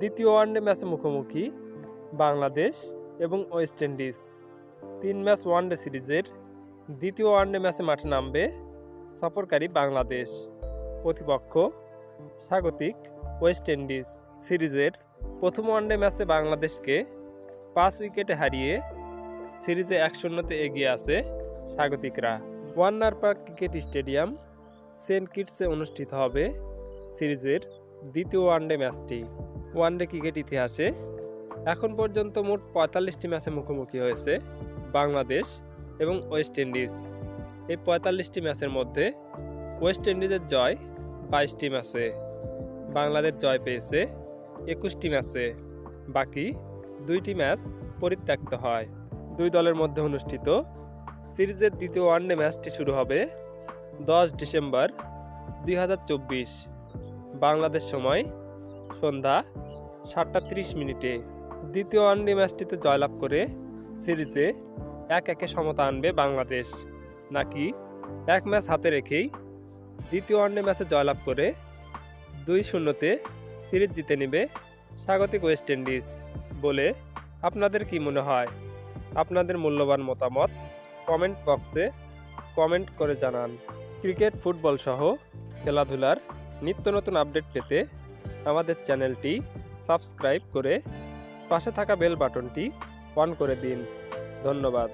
দ্বিতীয় ওয়ানডে ম্যাচে মুখোমুখি বাংলাদেশ এবং ওয়েস্ট ইন্ডিজ। তিন ম্যাচ ওয়ানডে সিরিজের দ্বিতীয় ওয়ানডে ম্যাচে মাঠে নামবে সফরকারী বাংলাদেশ। প্রতিপক্ষ স্বাগতিক ওয়েস্ট ইন্ডিজ সিরিজের প্রথম ওয়ানডে ম্যাচে বাংলাদেশকে পাঁচ উইকেটে হারিয়ে সিরিজে এক শূন্যতে এগিয়ে আছে স্বাগতিকরা। Warner Park cricket stadium Saint কিটসে অনুষ্ঠিত হবে সিরিজের দ্বিতীয় ওয়ানডে ম্যাচটি। ওয়ানডে ক্রিকেট ইতিহাসে এখন পর্যন্ত মোট পঁয়তাল্লিশটি ম্যাচে মুখোমুখি হয়েছে বাংলাদেশ এবং ওয়েস্ট ইন্ডিজ। এই পঁয়তাল্লিশটি ম্যাচের মধ্যে ওয়েস্ট ইন্ডিজের জয় বাইশটি ম্যাচে, বাংলাদেশ জয় পেয়েছে একুশটি ম্যাচে। বাকি দুইটি ম্যাচ পরিত্যক্ত হয়। দুই দলের মধ্যে অনুষ্ঠিত সিরিজের দ্বিতীয় ওয়ানডে ম্যাচটি শুরু হবে দশ ডিসেম্বর দুই হাজার চব্বিশ, বাংলাদেশ সময় সন্ধ্যা সাতটা তিরিশ মিনিটে দ্বিতীয় ওয়ানডে ম্যাচটিতে জয়লাভ করে সিরিজে এক একে সমতা আনবে বাংলাদেশ। নাকি এক ম্যাচ হাতে রেখেই দ্বিতীয় ওয়ানডে ম্যাচে জয়লাভ করে দুই শূন্যতে সিরিজ জিতে নেবে স্বাগতিক ওয়েস্ট ইন্ডিজ। বলে আপনাদের কি মনে হয়? আপনাদের মূল্যবান মতামত কমেন্ট বক্সে কমেন্ট করে জানান। ক্রিকেট, ফুটবল সহ খেলাধুলার নিত্য নতুন আপডেট পেতে আমাদের চ্যানেলটি সাবস্ক্রাইব করে পাশে থাকা বেল বাটনটি অন করে দিন। ধন্যবাদ।